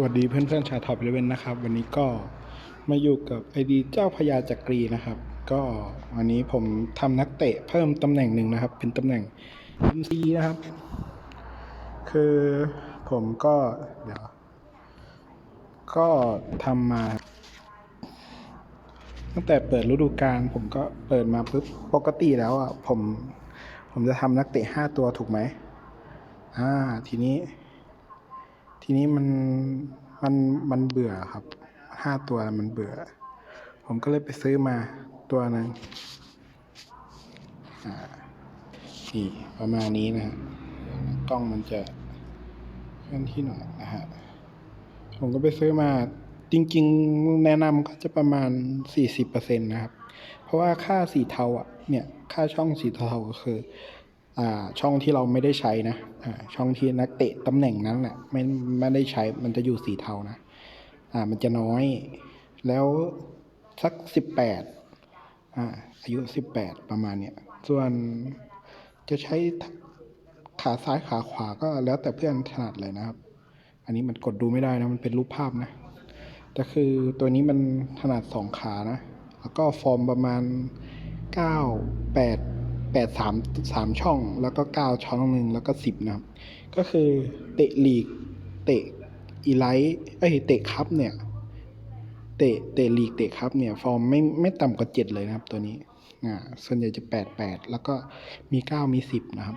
สวัสดีเพื่อนๆชาวท็อปเลเวนนะครับ วันนี้ก็มาอยู่กับไอดีเจ้าพญาจักรีนะครับ ก็วันนี้ผมทำนักเตะเพิ่มตำแหน่งหนึ่งนะครับ เป็นตำแหน่ง MC นะครับ คือผมก็เดี๋ยว ก็ทำมา ตั้งแต่เปิดฤดูกาลผมก็เปิดมาปุ๊บปกติแล้วอะผม ผมจะทำนักเตะห้าตัวถูกไหมอ่าทีนี้ ทีนี้มันมันมันเบื่อครับห้าตัวมันเบื่อ ผมก็เลยไปซื้อมาตัวหนึ่งอ่านี่ประมาณนี้นะฮะกล้องมันจะเคลื่อนที่หน่อยนะฮะผมก็ไปซื้อมาจริง ๆ แนะนำก็จะประมาณ 40%นะครับ เพราะว่าค่าสีเทาอะ เนี่ย ค่าช่องสีเทาก็คือ ช่องที่เราไม่ได้ใช้นะอ่าช่องที่นักเตะตำแหน่งนั้นแหละไม่ไม่ได้ใช้มันจะอยู่สีเทานะอ่ามันจะน้อย แล้วสักสิบแปดอ่าอายุสิบแปดประมาณเนี้ยส่วนจะใช้ขาซ้ายขาขวาก็แล้วแต่เพื่อนถนัดเลยนะครับ อันนี้มันกดดูไม่ได้นะมันเป็นรูปภาพนะแต่คือตัวนี้มันถนัดสองขานะ แล้วก็ฟอร์มประมาณเก้าแปด แปดสามสามช่อง แล้วก็เก้าช่องหนึ่งแล้วก็สิบนะครับ ก็คือเตะลีก เตะอีไลท์เอ้ยเตะคัพเนี่ย เตะเตะลีกเตะคัพเนี่ย ฟอร์มไม่ไม่ต่ำกว่าเจ็ดเลยนะครับ ตัวนี้อ่าส่วนใหญ่จะแปดแปดแล้วก็มีเก้ามีสิบนะครับ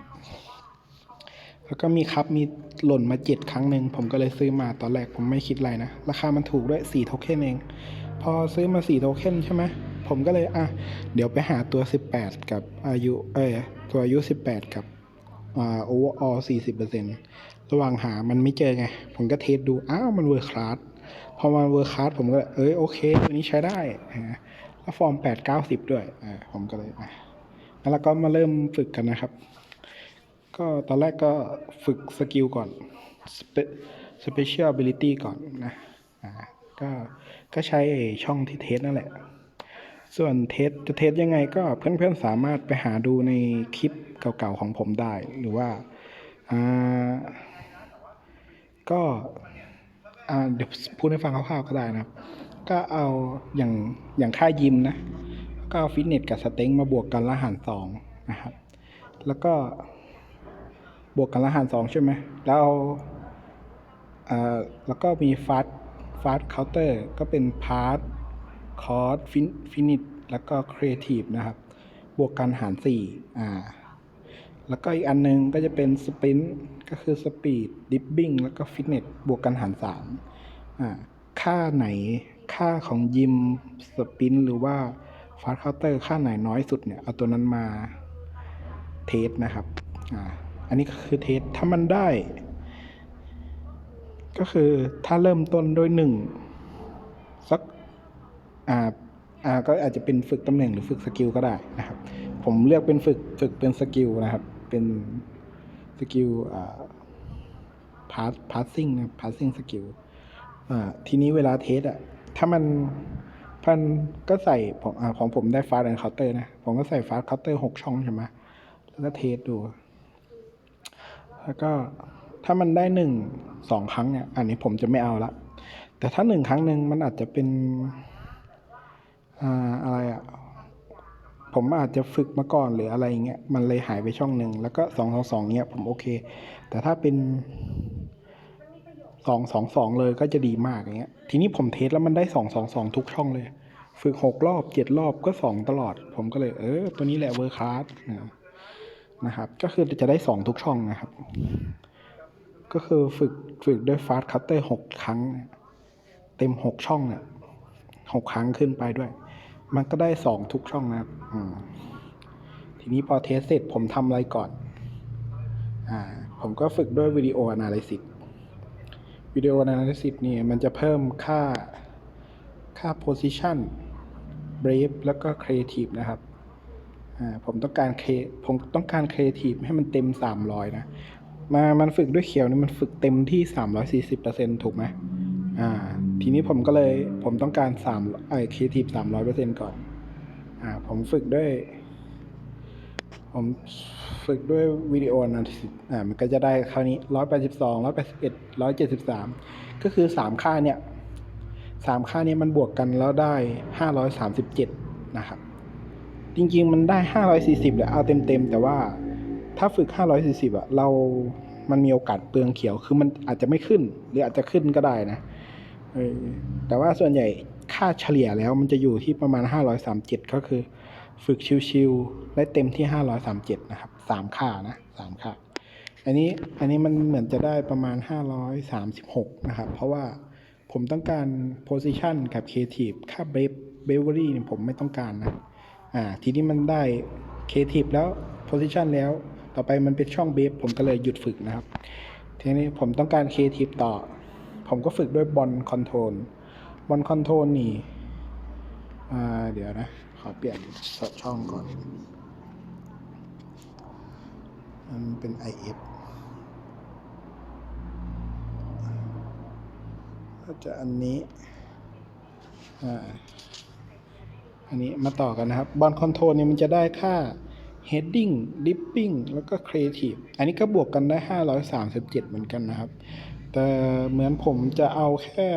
แล้วก็มีครับมีหล่นมาเจ็ดครั้งหนึ่งผมก็เลยซื้อมาตอนแรกผมไม่คิดอะไรนะ ราคามันถูกด้วยสี่โทเค็นเอง พอซื้อมาสี่โทเค็นใช่ไหมผมก็เลยอะเดี๋ยวไปหาตัวสิบแปดกับอายุเอ้ยตัวอายุสิบแปดกับอ่าโอเวอร์ออสี่สิบเปอร์เซ็นระหว่างหามันไม่เจอไง ผมก็เทสดูอ้าวมันเวอร์คลาสพอมาเวอร์คลาสผมก็เอ้ยโอเค ตัวนี้ใช้ได้อ่าแล้วฟอร์มแปดเก้าสิบด้วยอ่าผมก็เลยอะแล้วก็มาเริ่มฝึกกันนะครับ ก็ตอนแรกก็ฝึกสกิลก่อน Spe- Special Ability ก่อนนะอ่าก็ก็ใช้ช่องที่เทสนั่นแหละ ส่วนเทสจะเทสยังไงก็เพื่อนๆสามารถไปหาดูในคลิปเก่าๆของผมได้ หรือว่าก็เดี๋ยวพูดให้ฟังคร่าวๆก็ได้นะครับ ก็เอาอย่างอย่างค่ายิมนะ ก็เอาฟิตเนสกับสเต็งมาบวกกันละหารสองนะครับ แล้วก็บวกกันละหารสองใช่ไหมแล้วเอาอ่าแล้วก็มีฟาสฟาสเคาน์เตอร์ก็เป็นพาร์ท คอร์สฟินฟินิชแล้วก็ครีเอทีฟนะครับ บวกกันหารสี่อ่าแล้วก็อีกอันนึงก็จะเป็นสป i นก็คือสปีดดิฟบิ้งแล้วก็ฟิตเนสบวกกันหารสามอ่าค่าไหนค่าของยิมสป i นหรือว่าฟาสเคาน์เตอร์ค่าไหนน้อยสุดเนี่ย เอาตัวนั้นมาเทสนะครับอ่าอันนี้ก็คือเทสถ้ามันได้ ก็คือถ้าเริ่มต้นด้วยหนึ่งสัก อ่าอ่าก็อาจจะเป็นฝึกตำแหน่งหรือฝึกสกิลก็ได้นะครับ ผมเลือกเป็นฝึกฝึกเป็นสกิลนะครับ เป็นสกิลอ่าพาสพาสซิ่งนะพาสซิ่งสกิลอ่าทีนี้เวลาเทสอะถ้ามันพันก็ใส่ของอ่าของผมได้ฟาสแอนเคาน์เตอร์นะ ผมก็ใส่ฟาสเคาน์เตอร์หกช่องใช่ไหมแล้วก็เทสดู แล้วก็ถ้ามันได้หนึ่งสองครั้งเนี่ย อันนี้ผมจะไม่เอาละ แต่ถ้าหนึ่งครั้งหนึ่งมันอาจจะเป็น อะไรอะผมอาจจะฝึกมาก่อนหรืออะไรอย่างเงี้ยมันเลยหายไปช่องหนึ่งแล้วก็สองสองสองเงี้ยผมโอเค แต่ถ้าเป็นสองสองสองเลยก็จะดีมากอย่างเงี้ย ทีนี้ผมเทสแล้วมันได้สองสองสองทุกช่องเลย ฝึกหกรอบเจ็ดรอบก็สองตลอด ผมก็เลยเออ ตัวนี้แหละเวอร์คลาสนะครับ ก็คือจะได้สองทุกช่องนะครับ ก็คือฝึกฝึกด้วยฟาสต์คัตเตอร์หกครั้ง เต็มหกช่องเนี่ยหกครั้งขึ้นไปด้วย มันก็ได้สองทุกช่องนะครับทีนี้พอเทสเสร็จผมทำอะไรก่อน อ่า ผมก็ฝึกด้วยวิดีโอ a นาลิซิสวิดีโอ a นาลิซิสเนี่ยมันจะเพิ่มค่าค่า position brave แล้วก็ creative นะครับ อ่า ผมต้องการเคผมต้องการครีเอทีฟให้มันเต็มสามร้อยนะ มา มันฝึกด้วยเขียวนี่มันฝึกเต็มที่สามร้อยสี่สิบเปอร์เซ็นถูกไหม อ่า ทีนี้ผมก็เลยผมต้องการสามไอครีเอทีฟสามร้อยเปอร์เซ็นก่อน อ่า ผมฝึกด้วย ผมฝึกด้วยวิดีโอนะอ่า มันก็จะได้คราวนี้ร้อยแปดสิบสองร้อยแปดสิบเอ็ดร้อยเจ็ดสิบสามก็คือสามค่าเนี่ยสามค่านี้มันบวกกันแล้วได้ห้าร้อยสามสิบเจ็ดนะครับ จริงๆ มันได้ห้าร้อยสี่สิบแหละเอาเต็มๆ แต่ว่าถ้าฝึกห้าร้อยสี่สิบอะเรามันมีโอกาสเปลืองเขียว คือมันอาจจะไม่ขึ้น หรืออาจจะขึ้นก็ได้นะ เออแต่ว่าส่วนใหญ่ค่าเฉลี่ยแล้วมันจะอยู่ที่ประมาณห้าร้อยสามเจ็ดก็คือ ฝึกชิวๆได้เต็มที่ห้าร้อยสามเจ็ดนะครับสามค่านะสามค่า อันนี้อันนี้มันเหมือนจะได้ประมาณ 536 นะครับ เพราะว่าผมต้องการ position กับ creative ค่า brave bravery เนี่ยผมไม่ต้องการนะ อ่า ทีนี้มันได้ creative แล้ว position แล้วต่อไปมันเป็นช่อง brave ผมก็เลยหยุดฝึกนะครับ ทีนี้ผมต้องการ creative ต่อ ผมก็ฝึกด้วย ball control ball control นี่เดี๋ยวนะ ขอเปลี่ยนช่องก่อนมันเป็น IF ก็จะอันนี้ อ่า อันนี้มาต่อกันนะครับ บอลคอนโทรลเนี่ยมันจะได้ค่า heading dipping แล้วก็ creative อันนี้ก็บวกกันได้ 537 เหมือนกันนะครับ แต่เหมือนผมจะเอาแค่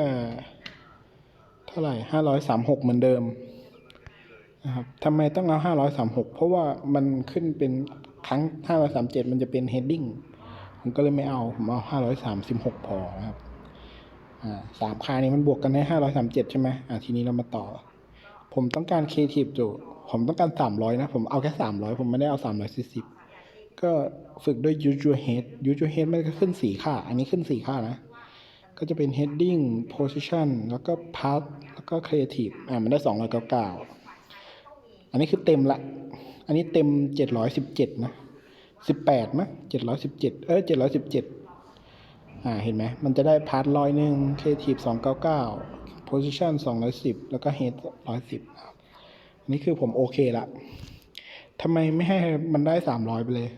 เท่าไหร่536เหมือนเดิมนะครับทำไมต้องเอา536เพราะว่ามันขึ้นเป็นครั้ง537มันจะเป็น heading ผมก็เลยไม่เอา ผมเอา536พอนะครับอ่าสามค่านี้มันบวกกันได้537ใช่ไหมอ่าทีนี้เรามาต่อ ผมต้องการ creative อยู่ผมต้องการ300นะ ผมเอาแค่300ผมไม่ได้เอา340 ก็ฝึกด้วย use your head use your head มันก็ขึ้น4ค่า อันนี้ขึ้น4ค่านะ ก็จะเป็น heading position แล้วก็ path แล้วก็ creative อ่ามันได้299อันนี้คือเต็มละ อันนี้เต็ม717นะ18มั้ย717เออ717อ่า เห็นไหม มันจะได้พาร์ทร้อยหนึ่ง creative 299 position 210แล้วก็ head 110ครับอันนี้คือผมโอเคละทำไมไม่ให้มันได้300ไปเลย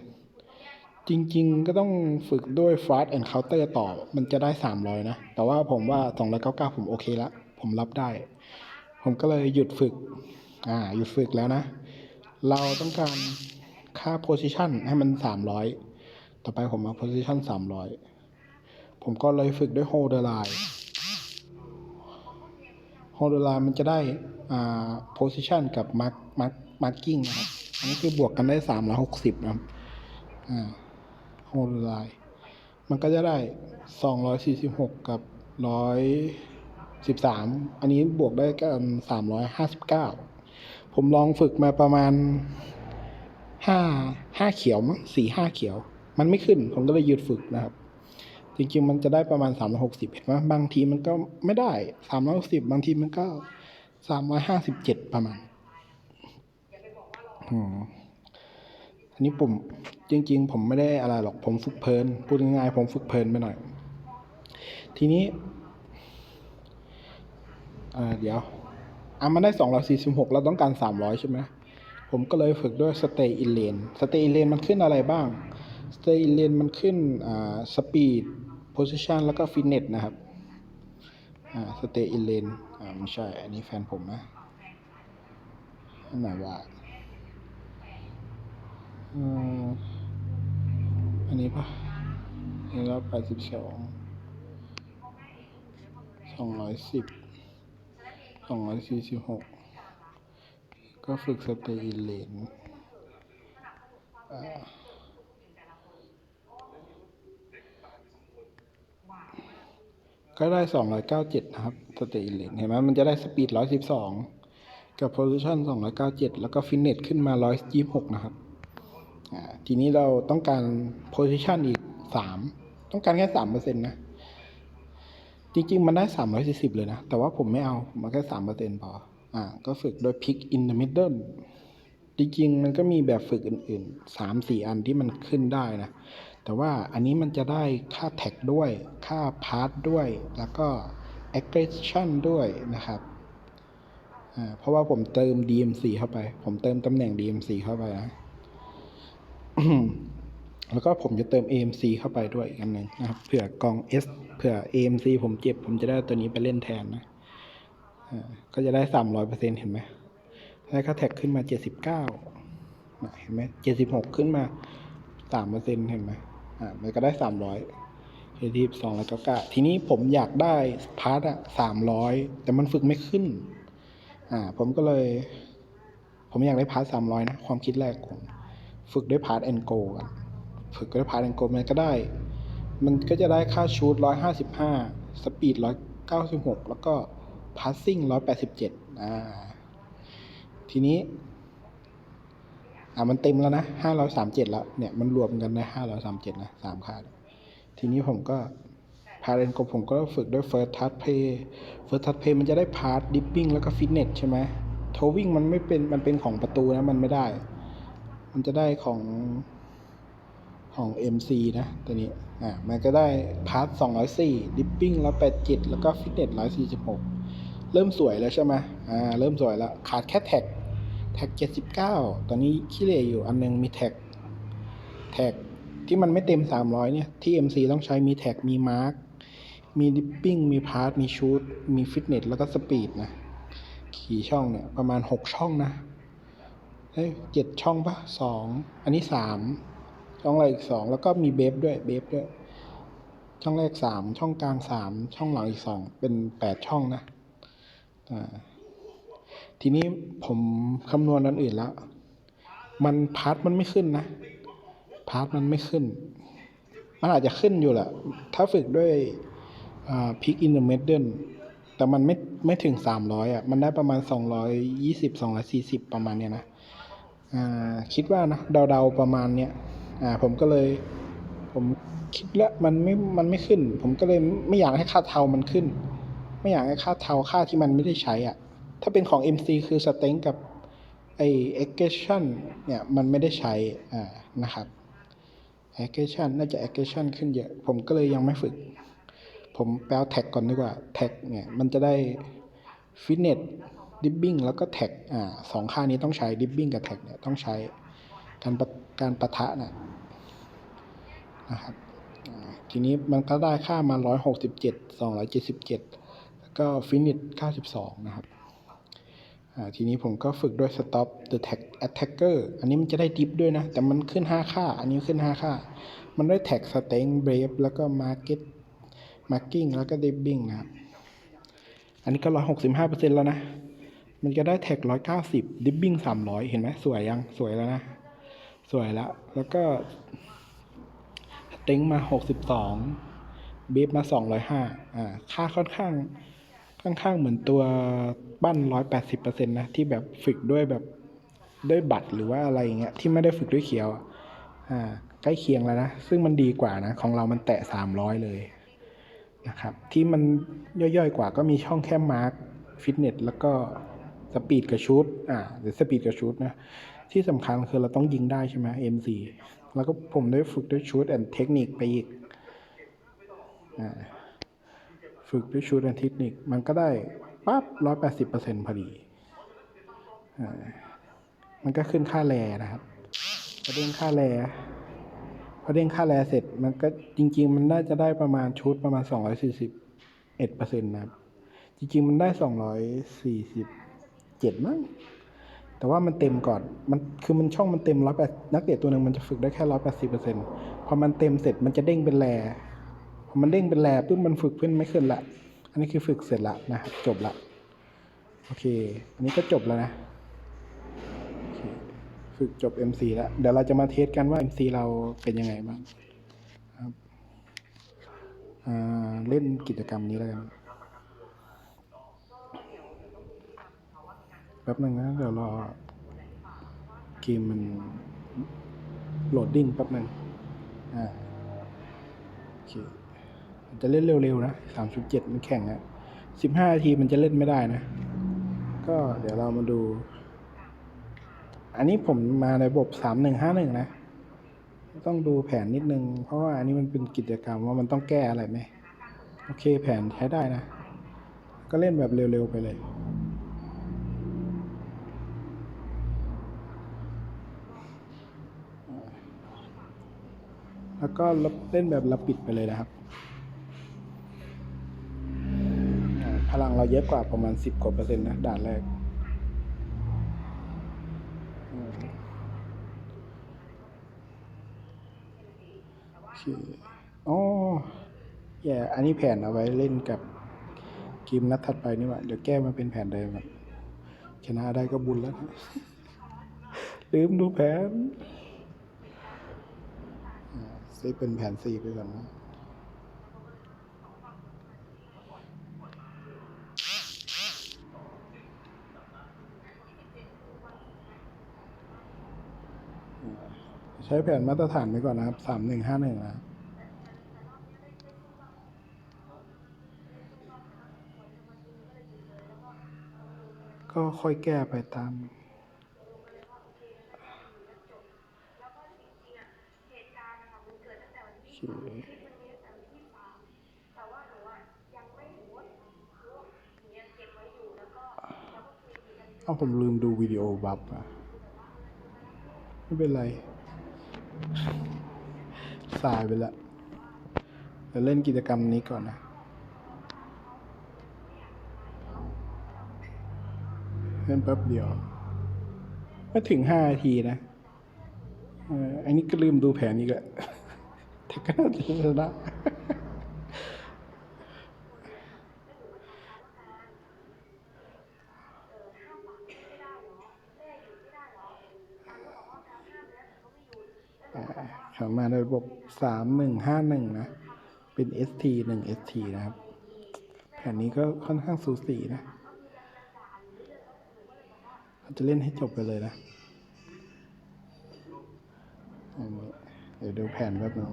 จริงๆ ก็ต้องฝึกด้วย fast and counter ต่อ มันจะได้ 300 นะ แต่ว่าผมว่า 299 ผมโอเคละ ผมรับได้ ผมก็เลยหยุดฝึก อ่า หยุดฝึกแล้วนะ เราต้องการค่า position ให้มัน 300 ต่อไปผมเอา position 300 ผมก็เลยฝึกด้วย hold the line hold the line มันจะได้ อ่า position กับ mark mark marking นะครับ อันนี้คือบวกกันได้ 360 นะครับ อ่า hold the line มันก็จะได้ 246 กับ 113 อันนี้บวกได้กัน 359 ผมลองฝึกมาประมาณห้าห้าเขียวมั้งสี่ห้าเขียว มันไม่ขึ้น ผมก็เลยหยุดฝึกนะครับ จริงๆ มันจะได้ประมาณสามร้อยหกสิบเห็นไหมบางทีมันก็ไม่ได้สามร้อยหกสิบบางทีมันก็สามร้อยห้าสิบเจ็ดประมาณอืม อันนี้ผมจริง ๆ ผมไม่ได้อะไรหรอกผมฝึกเพลินพูดง่ายๆผมฝึกเพลินไปหน่อย ทีนี้เดี๋ยวอะมันได้สองร้อยสี่สิบหกเราต้องการสามร้อยใช่ไหมผมก็เลยฝึกด้วย stay in lane stay in lane มันขึ้นอะไรบ้าง stay in lane มันขึ้นอ่า speed position แล้วก็ fitness นะครับอ่า stay in lane อ่าไม่ใช่ อันนี้แฟนผมนะอันไหนว่า อันนี้ปะอันนี้เราแปดสิบสองสองร้อยสิบสองร้อยสี่สิบหกก็ฝึกสเตย์อินเลนก็ได้สองร้อยเก้าเจ็ดนะครับ สเตย์อินเลนเห็นไหมมันจะได้สปีดร้อยสิบสองกับโพซิชันสองร้อยเก้าเจ็ดแล้วก็ฟินเนตขึ้นมาร้อยยี่สิบหกนะครับ ทีนี้เราต้องการโพซิชันอีกสามต้องการแค่สามเปอร์เซ็นต์นะ จริง ๆ มันได้สามร้อยสี่สิบเลยนะ แต่ว่าผมไม่เอามเอาแค่สามเปอร์เซ็นต์พออ่าก็ฝึกโดย pick in the middle จริง ๆ มันก็มีแบบฝึกอื่นๆสามสี่อันที่มันขึ้นได้นะ แต่ว่าอันนี้มันจะได้ค่าแท็กด้วย ค่าพาร์ทด้วย แล้วก็ aggression ด้วยนะครับอ่าเพราะว่าผมเติม DMC เข้าไป ผมเติมตำแหน่ง DMC เข้าไปนะ แล้วก็ผมจะเติม AMC เข้าไปด้วยอีกอันหนึ่งนะครับเผื่อกอง S เผื่อ AMC ผมเจ็บ ผมจะได้ตัวนี้ไปเล่นแทนนะอ่าก็จะได้สามร้อยเปอร์เซ็นเห็นไหมได้ค่าแท็กขึ้นมาเจ็ดสิบเก้าเห็นไหมเจ็ดสิบหกขึ้นมาสามเปอร์เซ็นเห็นไหมอ่ามันก็ได้สามร้อยครีเอทีสองร้อยเก้าเก้าทีนี้ผมอยากได้พาร์ทอะสามร้อยแต่มันฝึกไม่ขึ้น อ่า ผมก็เลย ผมอยากได้พาร์ทสามร้อยนะ ความคิดแรกผม ฝึกด้วยพาร์ทแอนโกกันฝึกด้วยพาร์ทแอนโกมันก็ได้ มันก็จะได้ค่าชูดร้อยห้าสิบห้าสปีดร้อยเก้าสิบหกแล้วก็พาสซิ่งร้อยแปดสิบเจ็ดอ่าทีนี้ อ่ามันเต็มแล้วนะห้าร้อยสามเจ็ดแล้ว เนี่ยมันรวมกันได้ห้าร้อยสามเจ็ดนะสามค่า ทีนี้ผมก็พาเรนโกผมก็ฝึกด้วย First Touch Play First Touch Play มันจะได้พาร์ทดิปปิ้งแล้วก็ฟิตเนสใช่ไหมโทวิ่งมันไม่เป็น มันเป็นของประตูนะ มันไม่ได้ มันจะได้ของของ MC นะ ตัวนี้ อ่า มันก็ได้พาร์ท204ดิปปิ้ง187แล้วก็ฟิตเนส146เริ่มสวยแล้วใช่ไหมอ่า เริ่มสวยแล้ว ขาดแค่แท็ก แท็ก79ตอนนี้ขี้เหร่อยู่อันนึงมีแท็ก แท็กที่มันไม่เต็ม300เนี่ย ที่ MC ต้องใช้มีแท็ก มีมาร์กมีดิปปิ้ง มีพาร์ท มีชูดมีฟิตเนส แล้วก็สปีดนะ ขี่ช่องเนี่ย ประมาณ6ช่องนะ เฮ้ยเจ็ดช่องปะสองอันนี้สามช่องแรกอีกสองแล้วก็มีเบฟด้วยเบฟด้วย ช่องแรกสามช่องกลางสามช่องหลังอีกสองเป็นแปดช่องนะอ่าทีนี้ผมคำนวณอันอื่นแล้ว มันพาร์ทมันไม่ขึ้นนะ พาร์ทมันไม่ขึ้น มันอาจจะขึ้นอยู่แหละ ถ้าฝึกด้วยพิกอินเดอร์เมดเดิลแต่มันไม่ไม่ถึงสามร้อยอะ มันได้ประมาณสองร้อยยี่สิบสองร้อยสี่สิบประมาณเนี้ยนะ คิดว่านะเดาๆประมาณเนี้ยผมก็เลยผมคิดแล้วมันไม่มันไม่ขึ้น ผมก็เลยไม่อยากให้ค่าเทามันขึ้น ไม่อยากให้ค่าเทาค่าที่มันไม่ได้ใช้อะถ้าเป็นของ MC คือสเต็งกับไอเอ็กเกชันเนี่ยมันไม่ได้ใช้อ่านะครับแอคชั่นน่าจะแอคชั่นขึ้นเยอะผมก็เลยยังไม่ฝึก ผมแปลแท็กก่อนดีกว่าแท็กเนี่ยมันจะได้ฟิตเนส ดิบบิ้งแล้วก็แท็กอ่าสองค่านี้ต้องใช้ดิบบิ้งกับแท็กเนี่ยต้องใช้การปะการประทะนะนะครับทีนี้มันก็ได้ค่ามา 167 277 แล้วก็ฟินิช92 นะครับทีนี้ผมก็ฝึกด้วย stop the tag attacker อันนี้มันจะได้ดิฟด้วยนะ แต่มันขึ้น 5 ค่า อันนี้ขึ้น 5 ค่า มันได้ tag strength brave แล้วก็ market marking แล้วก็ dipping นะครับ อันนี้ก็ 165%แล้วนะ มันจะได้ tag 190 dipping 300เห็นไหมสวยยังสวยแล้วนะ สวยแล้ว แล้วก็ strength มา62 brave มา205อ่า ค่าค่อนข้าง ค่อนข้างเหมือนตัวปั้นร้อยแปดสิบเปอร์เซ็นต์นะ ที่แบบฝึกด้วยแบบด้วยบัตรหรือว่าอะไรอย่างเงี้ยที่ไม่ได้ฝึกด้วยเขียวอะอ่า ใกล้เคียงแล้วนะ ซึ่งมันดีกว่านะ ของเรามันแตะสามร้อยเลยนะครับ ที่มันย่อยๆกว่าก็มีช่องแค่มาร์คฟิตเนสแล้วก็ สปีดกับชูดอ่าหรือสปีดกับชูดนะที่สำคัญคือเราต้องยิงได้ใช่ไหม MC แล้วก็ผมได้ฝึกด้วยชูดแอนเทคนิคไปอีกอ่าฝึกด้วยชูดแอนเทคนิคมันก็ได้ปั๊บร้อยแปดสิบเปอร์เซ็นต์พอดีอ่ามันก็ขึ้นค่าแรนะครับพอเด้งค่าแรพอเด้งค่าแรเสร็จมันก็จริง ๆ มันน่าจะได้ประมาณชุดประมาณสองร้อยสี่สิบเอ็ดเปอร์เซ็นต์นะครับจริง ๆ มันได้สองร้อยสี่สิบ เจ็ดมั้งแต่ว่ามันเต็มก่อน มันคือมันช่องมันเต็มร้อยแปดนักเตะตัวหนึ่งมันจะฝึกได้แค่ร้อยแปดสิบเปอร์เซ็นต์พอมันเต็มเสร็จมันจะเด้งเป็นแรพอมันเด้งเป็นแลบปุ๊บมันฝึกขึ้นไม่ขึ้นละ อันนี้คือฝึกเสร็จละนะครับจบละ โอเค อันนี้ก็จบแล้วนะฝึกจบ MC แล้ว เดี๋ยวเราจะมาเทสกันว่า MC เราเป็นยังไงบ้างครับเล่นกิจกรรมนี้แล้วกัน ป๊บหนึ่งนะ เดี๋ยวรอเกมมันโหลดดิ้งแป๊บหนึ่งอ่าโอเคมันจะเล่นเร็วๆนะสามสิบเจ็ดมันแข่งอะสิบห้านาทีมันจะเล่นไม่ได้นะ ก็เดี๋ยวเรามาดู อันนี้ผมมาในระบบสามหนึ่งห้าหนึ่งนะ ต้องดูแผนนิดนึง เพราะว่าอันนี้มันเป็นกิจกรรมว่ามันต้องแก้อะไรไหม โอเคแผนใช้ได้นะ ก็เล่นแบบเร็วๆไปเลย แล้วก็เล่นแบบเราปิดไปเลยนะครับ พลังเราเยอะกว่าประมาณสิบกว่าเปอร์เซ็นต์นะด่านแรก โอเคอ๋อแย่อันนี้แผนเอาไว้เล่นกับเกมนัดถัดไปนี่ว่าเดี๋ยวแก้มาเป็นแผนเดิมครับชนะได้ก็บุญแล้วลืมดูแผน ซฟเป็นแผนสี่ไปก่อนนะใช้แผนมาตรฐานไปก่อนนะครับสามหนึ่งห้าหนึ่งนะก็ค่อยแก้ไปตามโอเคเอาผมลืมดูวิดีโอบัฟอะไม่เป็นไร สายไปล้วเดี๋ยวเล่นกิจกรรมนี้ก่อนนะเล่นแป๊บเดียวไม่ถึงห้านาทีนะอันนี้ก็ลืมดูแผนอีกแล้ว ก็น่าจะชนะเขามาในระบบสามหนึ่งห้าหนึ่งนะ เป็น ST หนึ่ง ST นะครับ แผนนี้ก็ค่อนข้างสูสีนะเราจะเล่นให้จบไปเลยนะ เดี๋ยวดูแผนแป๊บนึง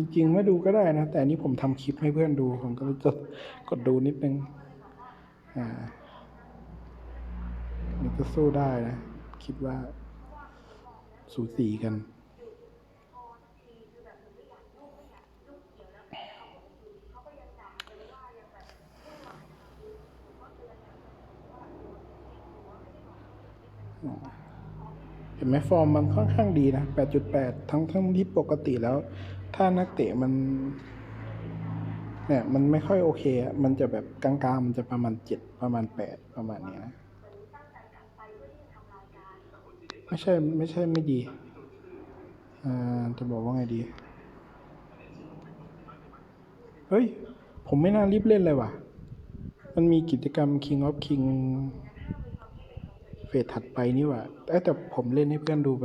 จริงๆไม่ดูก็ได้นะ แต่นี้ผมทำคลิปให้เพื่อนดู ผมก็จะกดดูนิดนึง อ่านี่ก็สู้ได้นะ คิดว่า สูสีกัน เห็นไหมฟอร์มมันค่อนข้างดีนะ 8.8 ทั้งทั้งที่ปกติแล้ว ถ้านักเตะมันเนี่ยมันไม่ค่อยโอเคอะมันจะแบบกลางๆ มันจะประมาณ7ประมาณ8ปดประมาณนี้นะ ไม่ใช่ไม่ใช่ไม่ดี อ่าจะบอกว่าไงดี เฮ้ย ผมไม่น่ารีบเล่นเลยว่ะ มันมีกิจกรรม King of King เฟสถัดไปนี่ว่าเอ้ยแต่ผมเล่นให้เพื่อนดูไป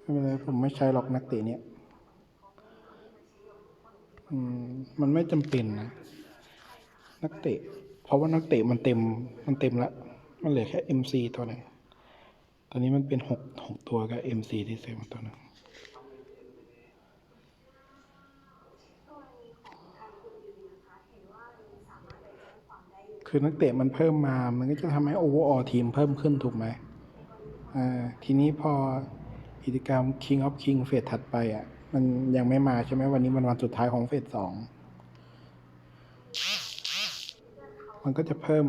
ไม่เป็นไรผมไม่ใช้หรอกนักเตะเนี่ย มันไม่จำเป็นนะ นักเตะ เพราะว่านักเตะมันเต็ม มันเต็มละ มันเหลือแค่ MC ตัวหนึงตอนนี้มันเป็นหกหกตัวกับ MC ที่เซฟมาตัวหนึงคือนักเตะมันเพิ่มมา มันก็จะทำให้โอเวอร์ออทีมเพิ่มขึ้นถูกไหมอ่า ทีนี้พอกิจกรรม King of King เฟสถัดไปอะ มันยังไม่มาใช่ไหมวันนี้มันวันสุดท้ายของเฟสสองมันก็จะเพิ่ม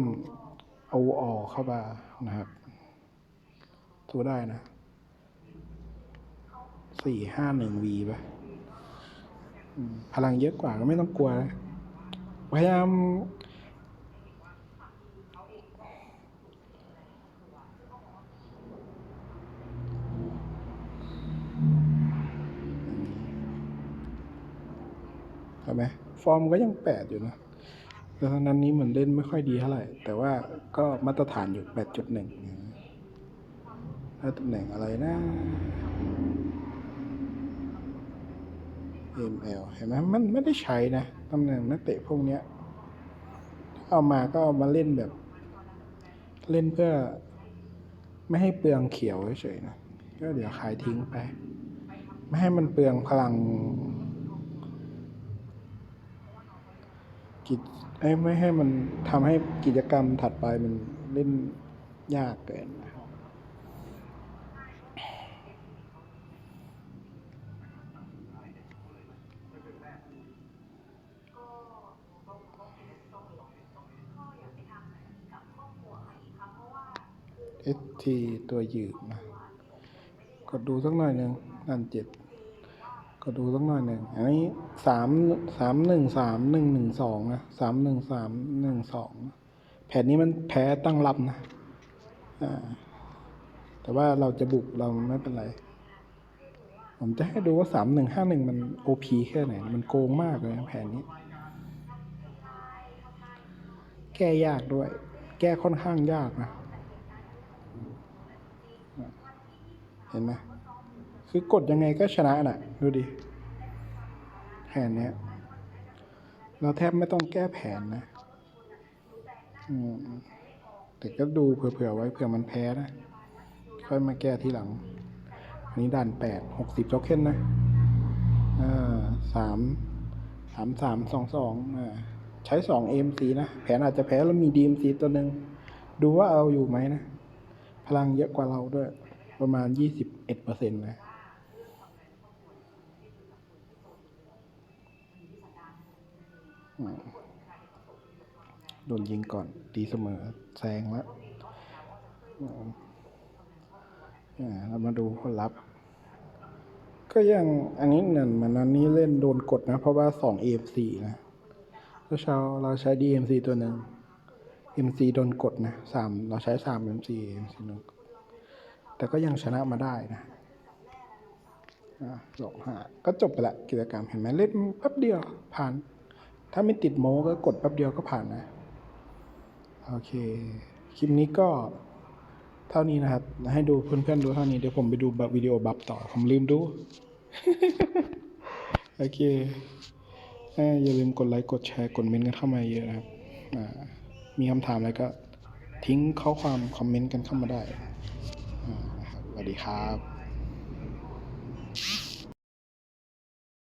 โอเวอออเข้ามานะครับตัวได้นะสี่ห้าหนึ่งวีปะพลังเยอะกว่าก็ไม่ต้องกลัวนะพยายาม เห็นไหมฟอร์มก็ยังแปดอยู่นะแต่ตอนนั้นนี้เหมือนเล่นไม่ค่อยดีเท่าไหร่ แต่ว่าก็มาตรฐานอยู่แปดจุดหนึ่งแล้วตำแหน่งอะไรนะ ML เห็นไหมมันไม่ได้ใช้นะตำแหน่งนักเตะพวกเนี้ย เอามาก็เอามาเล่นแบบ เล่นเพื่อไม่ให้เปลืองเขียวเฉยๆนะ ก็เดี๋ยวขายทิ้งไป ไม่ให้มันเปลืองพลัง กิจไอ้ไม่ให้มันทำให้กิจกรรมถัดไปมันเล่นยากเกินนะครับเอสทีตัวยืดนะก็ดูสักหน่อยหนึ่งนั่นเจ็ด ก็ดูสักหน่อยหนึ่งอันนี้สามสามหนึ่งสามหนึ่งหนึ่งสองนะสามหนึ่งสามหนึ่งสองแผนนี้มันแพ้ตั้งรับนะอ่าแต่ว่าเราจะบุกเราไม่เป็นไร ผมจะให้ดูว่าสามหนึ่งห้าหนึ่งมันโอพีแค่ไหน มันโกงมากเลยนะแผนนี้ แก้ยากด้วย แก้ค่อนข้างยากนะ เห็นไหม คือกดยังไงก็ชนะน่ะ ดูดิ แผนเนี้ย เราแทบไม่ต้องแก้แผนนะอืมแต่ก็ดูเผื่อๆไว้เผื่อมันแพ้นะ ค่อยมาแก้ทีหลัง อันนี้ด่านแปดหกสิบโทเค็นนะอ่าสามสามสามสองสองอ่าใช้สองเอ็มซีนะ แผนอาจจะแพ้แล้วมีดีเอ็มซีตัวหนึ่งดูว่าเอาอยู่ไหมนะ พลังเยอะกว่าเราด้วย ประมาณยี่สิบเอ็ดเปอร์เซ็นต์นะ อืม โดนยิงก่อนตีเสมอแซงแล้วอ่าเรามาดูผลลัพธ์ก็ยังอันนี้เหมือนมันอันนี้เล่นโดนกดนะ เพราะว่าสอง AFC นะแล้วเช้าเราใช้ DMC ตัวหนึ่ง MC โดนกดนะสามเราใช้สาม MC MC โดนกดแต่ก็ยังชนะมาได้นะอะสองห้าก็จบไปละกิจกรรมเห็นไหมเล่นแป๊บเดียวผ่าน ถ้าไม่ติดโมก็กดแป๊บเดียวก็ผ่านนะ โอเค คลิปนี้ก็เท่านี้นะครับ ให้ดูเพื่อนๆดูเท่านี้เดี๋ยวผมไปดูแบบวิดีโอบัฟต่อ ผมลืมดู โอเคอยอย่าลืมกดไลค์กดแชร์กดเมนต์กันเข้ามาเยอะนะครับมีคำถามอะไรก็ทิ้งข้อความคอมเมนต์กันเข้ามาได้อาครับสวัสดีครับ